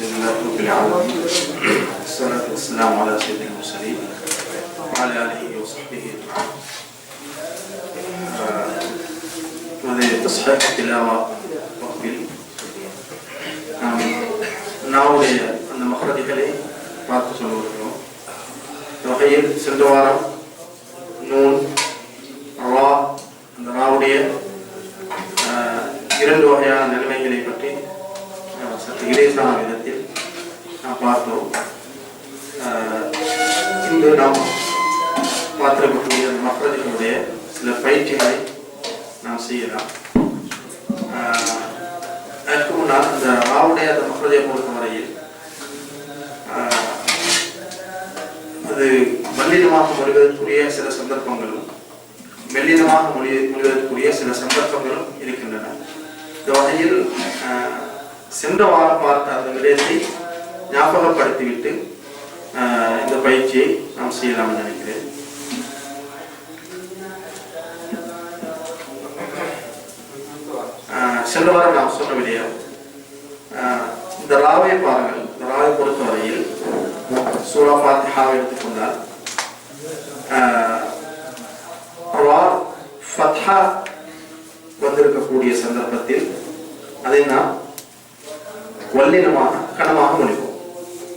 بسم الله الرحمن الرحيم السلام والسلام على سيد المرسلين وعلى آله وصحبه أجمعين هذه تصحيح التلاوة وقبل نعود أن مخرجك لي ما تسمونه توحيد سندوارا அந்த ராவுடைய அந்த மக்ரதியை ஆஹ், அது மல்லினமாக மொழிவதற்குரிய சில சந்தர்ப்பங்களும் மெல்லினமாக மொழி மொழிவதற்குரிய சில சந்தர்ப்பங்களும் இருக்கின்றன. இந்த வகையில் சென்ற வாரம் பார்த்த அந்த விடயத்தை ஞாபகப்படுத்திவிட்டு ஆஹ், இந்த பயிற்சியை நாம் செய்யலாம் நினைக்கிறேன். ஆஹ், சென்ற வாரம் நாம் சொன்ன விடயம் இந்த ராவை பாருங்கள். இந்த ராவை பொறுத்தவரையில் சூரா ஃபாத்திஹாவை எடுத்துக்கொண்டால் ஆஹ், ரா ஃபத்ஹா வந்திருக்கக்கூடிய சந்தர்ப்பத்தில் அதை நாம் வல்லினமாக கனமாக மொழிவோம்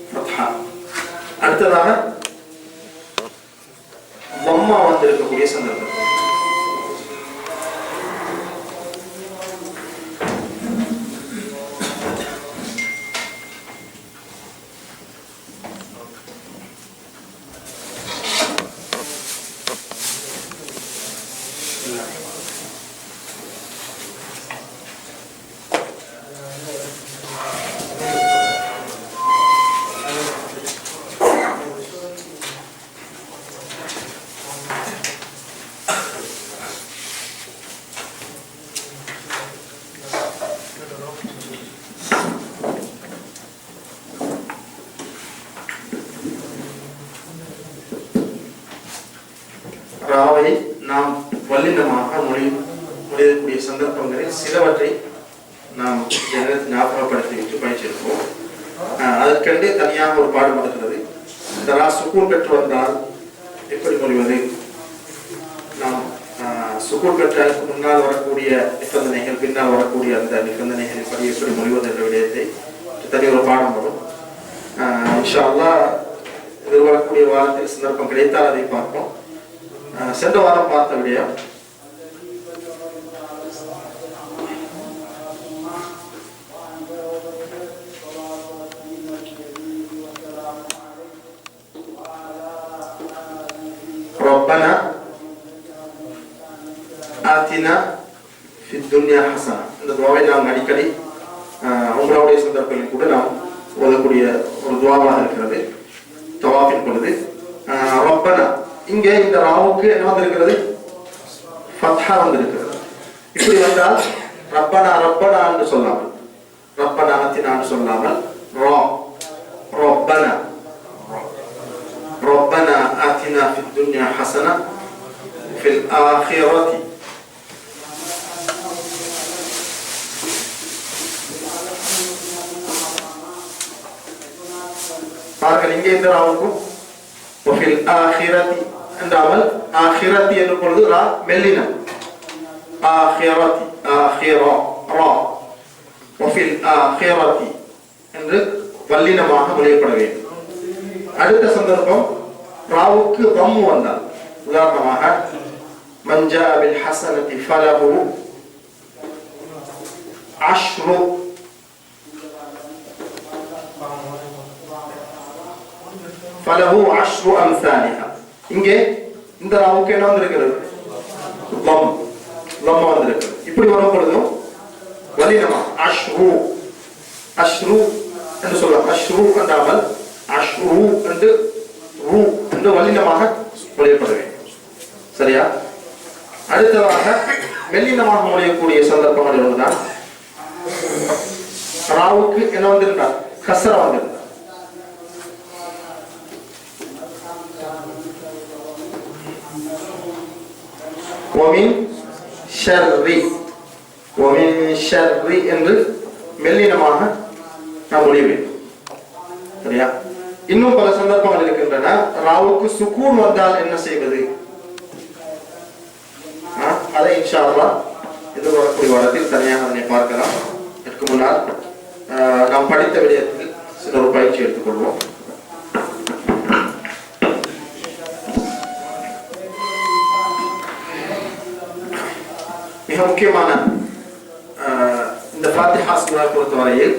ஃபத்ஹா அடுத்ததாக வம்மா வந்திருக்கக்கூடிய சந்தர்ப்பத்தில் ராவை நாம் வல்லினமாக மொழி முடியக்கூடிய சந்தர்ப்பங்களில் சிலவற்றை நாம் எனக்கு ஞாபகப்படுத்தி விட்டு பயிற்சியிருப்போம் ஆஹ் அதற்கென்று தனியாக ஒரு பாடம் இருக்கிறது இந்த சுக்கூன் பெற்று வந்தால் எப்படி மொழிவது நாம் ஆஹ், சுக்கூன் பெற்ற முன்னால் வரக்கூடிய நிபந்தனைகள் பின்னால் வரக்கூடிய அந்த நிபந்தனைகள் படி எப்படி மொழிவது என்ற விடயத்தை தனி ஒரு பாடம் வரும். ஆஹ், இன்ஷா அல்லாஹ் எதிர்வரக்கூடிய வாரத்தில் சந்தர்ப்பம் கிடைத்தால் அதை பார்ப்போம். ஆஹ், சென்ற வாரம் பார்த்த விடயம் آتنا في الدنيا حسنة இந்த துவாவை நாம் அடிக்கடி ஆஹ், உங்களுடைய சந்தர்ப்பங்களில் கூட நாம் ஓதக்கூடிய ஒரு துவாவாக இருக்கிறது தவாஃபின் பொழுது ஆஹ், ரப்பனா இங்கே இந்த ராவுக்கு என்ன வந்திருக்கிறது ஃபத்ஹா வந்திருக்கிறது இப்படி வந்தால் ரப்பனா ரப்பனா என்று சொல்லாமல் ரப்பனா ஆத்தினா என்று சொல்லாமல் ரா ரப்பனா ربنا آتنا في الدنيا حسنة في الآخرة பாருங்கள் இங்கே இந்த ராவுக்கும் ஒஃபில் ஆஹிரதி என்ற அவள் ஆஹிரதி என்று பொழுது ரா மெல்லினம் ஆஹிரதி ஆஹிரோ ரா ஒஃபில் ஆஹிரதி என்று வல்லினமாக மொழியப்பட வேண்டும் அடுத்த சந்தர்ப்பம் ராவுக்கு வம்மு வந்தால் உதாரணமாக மஞ்சா பில் ஹசனதி ஃபலஹு அஷ்ரு ஃபலஹு அஷ்ரு அம்சாலிஹா இங்கே இந்த ராவுக்கு என்ன வந்திருக்கிறது? லம் லம் வந்திருக்கிறது இப்படி வரும் பொழுதும் வலினமா அஷ்ரு. அஷ்ரு என்று சொல்லலாம். அஷ்ரு என்றாமல் அஷ்ரு என்று ரூ என்று வலினமாக மொழியப்பட வேண்டும். சரியா? அடுத்ததாக மெல்லினமாக மொழியக்கூடிய சந்தர்ப்பங்கள் ஒன்றுதான் ராவுக்கு என்ன வந்திருந்தார்? கசரா வந்திருந்தார். ஒமின் ஷர்ரி ஒமின் ஷர்ரி என்று மெல்லினமாக நாம் மொழிய வேண்டும். சரியா? இன்னும் பல சந்தர்ப்பங்கள் இருக்கின்றன. ராவுக்கு சுக்கூன் வந்தால் என்ன செய்வது? அதை இன்ஷா அல்லாஹ் எதிர்வரக்கூடிய வாரத்தில் தனியாக அதனை பார்க்கலாம். இதற்கு முன்னால் நாம் படித்த விடயத்தில் சில ஒரு பயிற்சி எடுத்துக்கொள்வோம். மிக முக்கியமான ஆஹ், இந்த ஃபாத்திஹா சூரா பொறுத்தவரையில்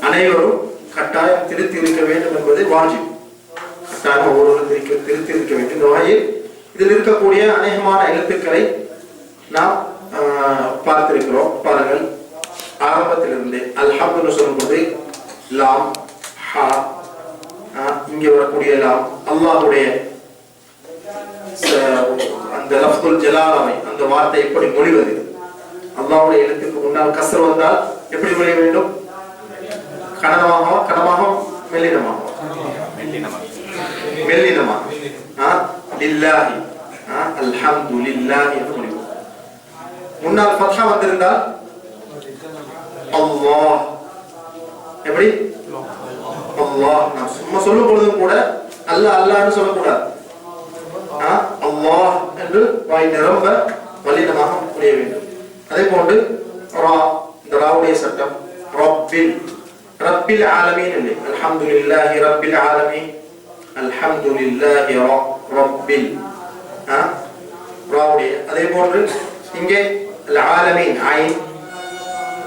அனைவரும் கட்டாயம் திருத்தி இருக்க வேண்டும் என்பது வாஜிப். கட்டாயம் ஒவ்வொருவரும் திருக்க திருத்தி இருக்க வேண்டும். இந்த வகையில் இதில் இருக்கக்கூடிய அநேகமான எழுத்துக்களை நாம் ஆஹ், பார்த்திருக்கிறோம். பாருங்கள். ஆரம்பத்திலிருந்து அல்ஹம்துன்னு சொல்லும்போது லாம் ஹா ஆஹ், இங்கே வரக்கூடிய லாம் அல்லாஹ்வுடைய அந்த லஃப்துல் ஜலாலாவை அந்த வார்த்தை எப்படி மொழிவது? அல்லாவுடைய எழுத்துக்கு முன்னால் கசர் வந்தால் எப்படி விளைய வேண்டும்? கனமாகவா கனமாக மெல்லினமாக? மெல்லினமா. லில்லாஹி. அல்ஹம்து லில்லாஹி என்று மொழிவோம் முன்னால் ஃபத்ஹா வந்திருந்தால்? அல்லாஹ். எப்படி? அல்லாஹ். நான் சும்மா சொல்லும் பொழுதும் கூட அல்லாஹ் அல்லாஹ்னு சொல்லக்கூடாது. அல்லாஹ் என்று வாய் நிரம்ப வல்லினமாக புரிய வேண்டும். அதே போன்று ரா இந்த ராவுடைய சட்டம் ரப்பில் ரப்பில் ஆலமீன் இல்லை. அல்ஹம்துலில்லாஹி ரப்பில் ஆலமீன். அல்ஹம்துலில்லாஹி ரப்பில். ஆ, ராவுடைய. அதே போன்று இங்கே அல் ஆலமீன் ஐன்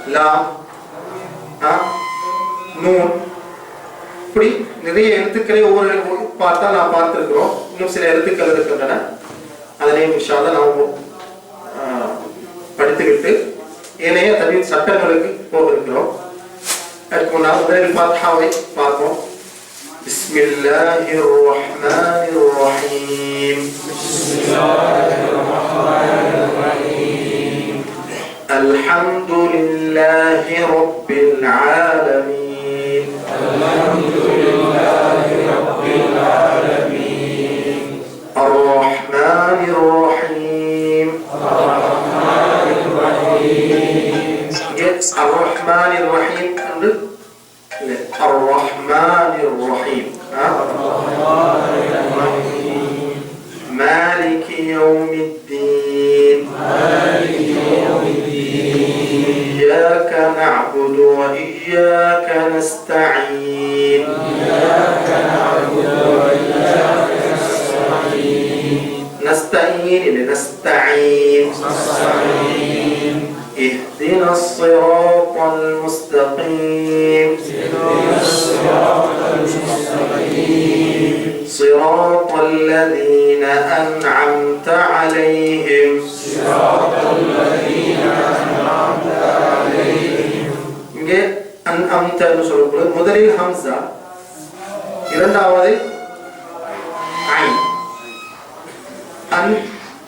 லாம் ஆ, நூன். இப்படி நிறைய எழுத்துக்களை ஒவ்வொரு பார்த்தா நான் பார்த்திருக்கிறோம். இன்னும் சில எழுத்துக்கள் இருக்கின்றன. அதனை இன்ஷால்லா நான் ஏனைய தனி சட்டங்களுக்கு போக இருக்கிறோம் அதுக்கு முன்னால் முதலில் ஃபாத்திஹாவை பார்ப்போம் بسم الله الرحمن الرحيم الحمد لله رب العالمين مالك يوم الدين. إياك نعبد وإياك نستعين. نستعين إلى نستعين. اهدنا الصراط المستقيم. صراط الذين أنعمت عليهم இங்கே அன்அம்த என்று சொல்லப்படுது முதலில் ஹம்சா இரண்டாவது ஐன் அன்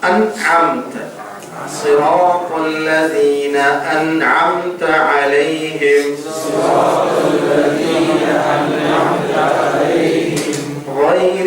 அன்அம்த صراط الذين أنعمت عليهم غير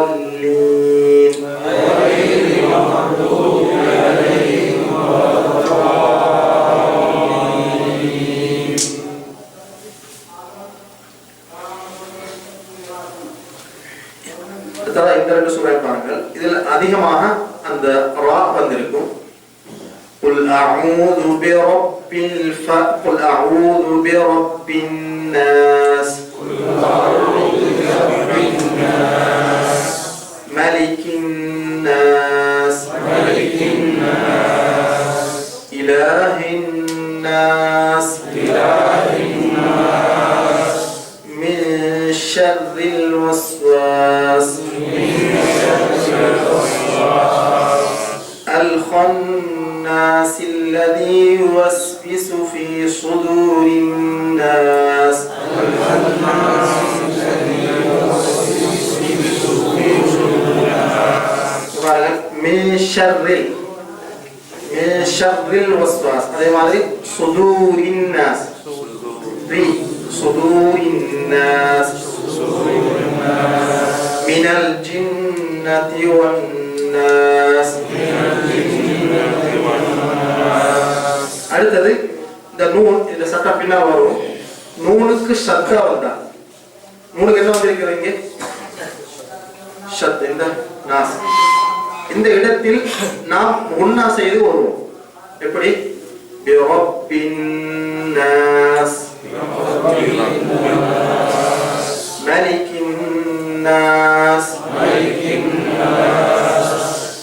قل أعوذ برب الناس. قل أعوذ برب ملك الناس ملك الناس إله الناس. إله الناس. من شر الوسواس. من شر الوسواس அதே மாதிரி صدور الناس في صدور الناس من الجنة والناس அடுத்தது இந்த நூன் இந்த சட்டம் பின்னால் வரும் நூனுக்கு சத்தா வந்தா நூனுக்கு என்ன வந்திருக்கிறது இங்கே ஷத் இந்த நாஸ் இந்த இடத்தில் நாம் ஒன்னா செய்து வருவோம் أقول إيه؟ برب الناس. ملك الناس. ملك الناس.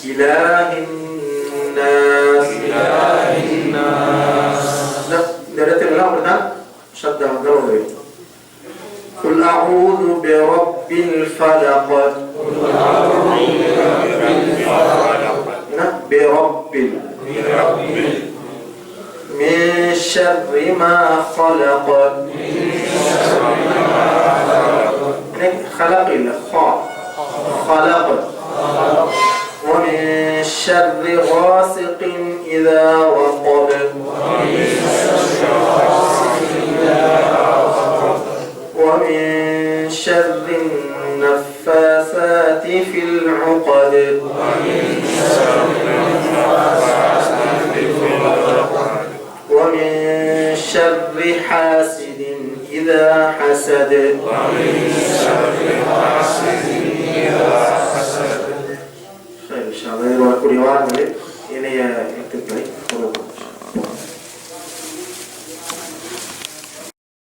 إله الناس إله الناس ده درات ده شد عبد الله قل أعوذ برب الفلق. شر ما خلق خلق إلا خاء خلق. ومن شر غاسق إذا Amen.